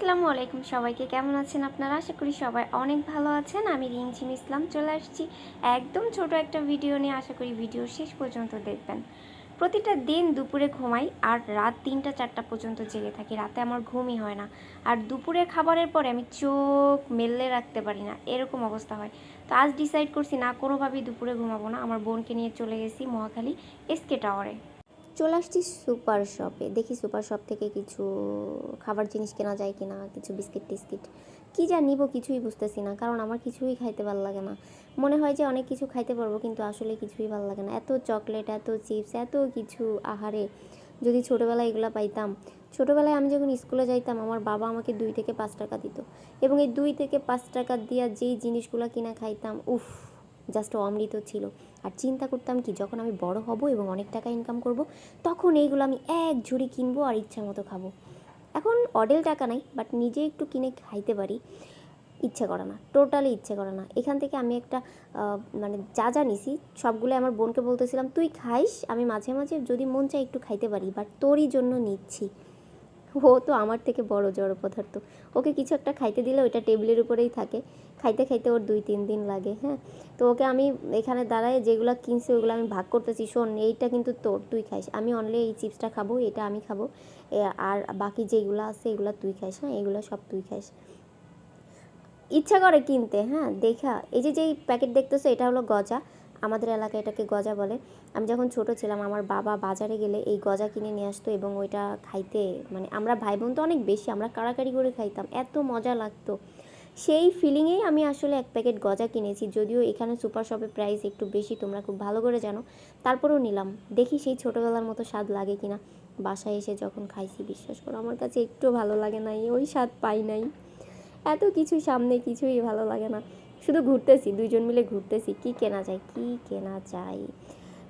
আসসালামু আলাইকুম সবাইকে। কেমন আছেন আপনারা? আশা করি সবাই অনেক ভালো আছেন। আমি রিমঝিম ইসলাম চলে আসছি। একদম ছোট একটা ভিডিও নিয়ে আশা করি ভিডিও শেষ পর্যন্ত দেখবেন। প্রতিটা দিন দুপুরে ঘুমাই আর রাত তিনটা, চারটা পর্যন্ত জেগে থাকি। রাতে আমার ঘুমই হয় না। আর দুপুরে খাবারের পরে আমি চোখ মেললে রাখতে পারি না। এরকম অবস্থা হয়। তো আজ ডিসাইড করছি না কোনোভাবেই দুপুরে ঘুমাবো না। আমার বোনকে নিয়ে চলে গেছি মহাখালী এসকে টাওয়ারে চলে আসছি সুপার শপে। দেখি সুপার শপ থেকে কিছু খাবার জিনিস কেনা যায় কিনা, কিছু বিস্কিট টিস্কিট। কী যা নিব কিছুই বুঝতেছি না, কারণ আমার কিছুই খাইতে ভালো লাগে না। মনে হয় যে অনেক কিছু খাইতে পারব, কিন্তু আসলে কিছুই ভালো লাগে না। এত চকলেট, এত চিপস, এত কিছু আহারে। যদি ছোটোবেলায় এগুলো পাইতাম, ছোটোবেলায় আমি যখন স্কুলে যাইতাম, আমার বাবা আমাকে দুই থেকে পাঁচ টাকা দিত। এবং এই দুই থেকে পাঁচ টাকা দিয়া যেই জিনিসগুলো কিনা খাইতাম, উফ! জাস্ট অমৃত ছিল। আর চিন্তা করতাম কি, যখন আমি বড় হব এবং অনেক টাকা ইনকাম করব, তখন এইগুলো আমি এক ঝুড়ি কিনবো আর ইচ্ছা মতো খাব। এখন অডেল টাকা নাই বাট নিজে একটু কিনে খাইতে পারি, ইচ্ছে করে না টোটালি ইচ্ছে করে না। এখান থেকে আমি একটা মানে যা যা নিছি সবগুলো আমার বোনকে বলতেছিলাম, তুই খাইস, আমি মাঝে মাঝে যদি মন চাই একটু খাইতে পারি বাট তোরই জন্য নিচ্ছি। ও তো আমার থেকে বড় জড় পদার্থ। ওকে কিছু একটা খাইতে দিলে ওইটা টেবিলের উপরেই থাকে। খাইতে খাইতে ওর দুই, তিন দিন লাগে হ্যাঁ? তো ওকে আমি এখানে দাঁড়ায় যেগুলো কিনছি ওগুলো আমি ভাগ করতেছি। শোন, এইটা কিন্তু তোর, তুই খাইস। আমি অনলি এই চিপসটা খাব, এটা আমি খাব। আর বাকি যেগুলো আছে এগুলো তুই খাইস হ্যাঁ? এগুলো সব তুই খাইস। ইচ্ছা করে কিনতে হ্যাঁ? দেখা, এই যে যেই প্যাকেট দেখতেছো, এটা হলো গজা। আমাদের এলাকায় এটাকে গজা বলে। আমি যখন ছোট ছিলাম, আমার বাবা বাজারে গেলে এই গজা কিনে নিয়ে আসতো এবং ওইটা খাইতে মানে আমরা ভাই বোন তো অনেক বেশি, আমরা কাড়াকাড়ি করে খাইতাম। এত মজা লাগতো। সেই ফিলিংয়েই আমি আসলে এক প্যাকেট গজা কিনেছি, যদিও এখানে সুপার শপে প্রাইস একটু বেশি, তোমরা খুব ভালো করে জানো। তারপরেও নিলাম। দেখি সেই ছোটোবেলার মতো স্বাদ লাগে কিনা। বাসায় এসে যখন খাইছি, বিশ্বাস করো, আমার কাছে একটু ভালো লাগে নাই, ওই স্বাদ পাই নাই। এত কিছু সামনে, কিছুই ভালো লাগে না। শুধু ঘুরতেছি, দুইজন মিলে ঘুরতেছি, কি কেনা যায়, কি কেনা যায়।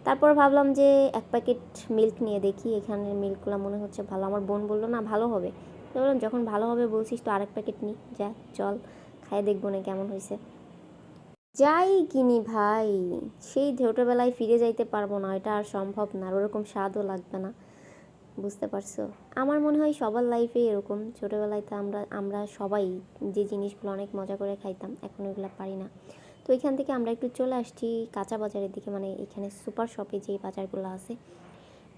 তারপর ভাবলাম যে এক প্যাকেট মিল্ক নিয়ে দেখি এখানে মিল্কগুলো মনে হচ্ছে ভালো। আমার বোন বলল, না, ভালো হবে। তো বললাম, যখন ভালো হবে বলছিস তো আরেক প্যাকেট নি। যা, চল খাই দেখব না কেমন হয়েছে। যাই কিনি ভাই, সেই ছোটোবেলায় ফিরে যাইতে পারব না, এটা আর সম্ভব না ওরকম স্বাদও লাগবে না। বুঝতে পারছ? আমার মনে হয় সবার লাইফে এরকম। ছোটোবেলায় তো আমরা আমরা সবাই যে জিনিসগুলো অনেক মজা করে খাইতাম, এখন ওইগুলো পারি না। তো এখান থেকে আমরা একটু চলে আসছি কাঁচা বাজারের দিকে মানে এখানে সুপার শপে যে বাজারগুলো আছে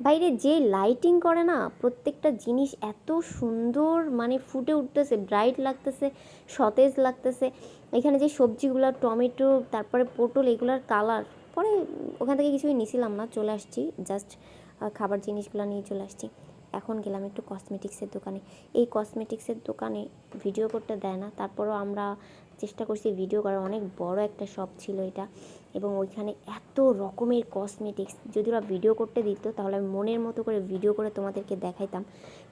বাইরে যে লাইটিং করে না, প্রত্যেকটা জিনিস এত সুন্দর মানে ফুটে উঠতেছে ব্রাইট লাগতেছে, সতেজ লাগতেছে। এখানে যে সবজিগুলো, টমেটো, তারপরে পটল, এগুলার কালার পরে ওখান থেকে কিছুই নিছিলাম না, চলে আসছি জাস্ট খাবার জিনিসগুলো নিয়ে চলে আসছি। এখন গেলাম একটু কসমেটিক্সের দোকানে। এই কসমেটিক্সের দোকানে ভিডিও করতে দেয় না, তারপরও আমরা চেষ্টা করছি ভিডিও করার। অনেক বড় একটা শপ ছিল এটা এবং ওইখানে এত রকমের কসমেটিক্স যদি ওরা ভিডিও করতে দিত, তাহলে আমি মনের মতো করে ভিডিও করে তোমাদেরকে দেখাইতাম।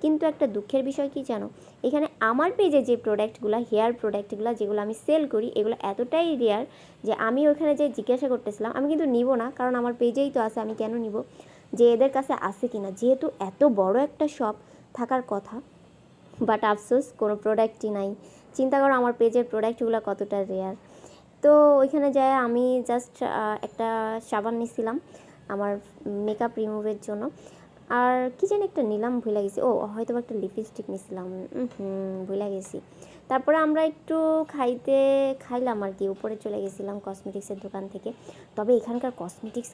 কিন্তু একটা দুঃখের বিষয় কি জানো? এখানে আমার পেজে যে প্রোডাক্টগুলো হেয়ার প্রোডাক্টগুলো যেগুলো আমি সেল করি, এগুলো এতটাই রেয়ার যে আমি ওখানে যে জিজ্ঞাসা করতেছিলাম। আমি কিন্তু নিব না, কারণ আমার পেজেই তো আছে, আমি কেন নিব? যে এদের কাছে আছে কিনা, যেহেতু এত বড় একটা শপ থাকার কথা বাট আফসোস, কোনো প্রোডাক্টই নাই। চিন্তা করো আমার পেজের প্রোডাক্টগুলো কতটা রেয়ার তো ওইখানে যায়, আমি জাস্ট একটা সাবান নিছিলাম, আমার মেকআপ রিমুভের জন্য। আর কি জানি একটা নিলাম, ভুলে গেছি। ও হয়তো একটা লিপস্টিক নিছিলাম। হুম, ভুলে গেছি। তারপরে আমরা একটু খাইতে, খাইলাম আর কি, উপরে চলে গেছিলাম কসমেটিক্সের দোকান থেকে। তবে এখানকার কসমেটিক্স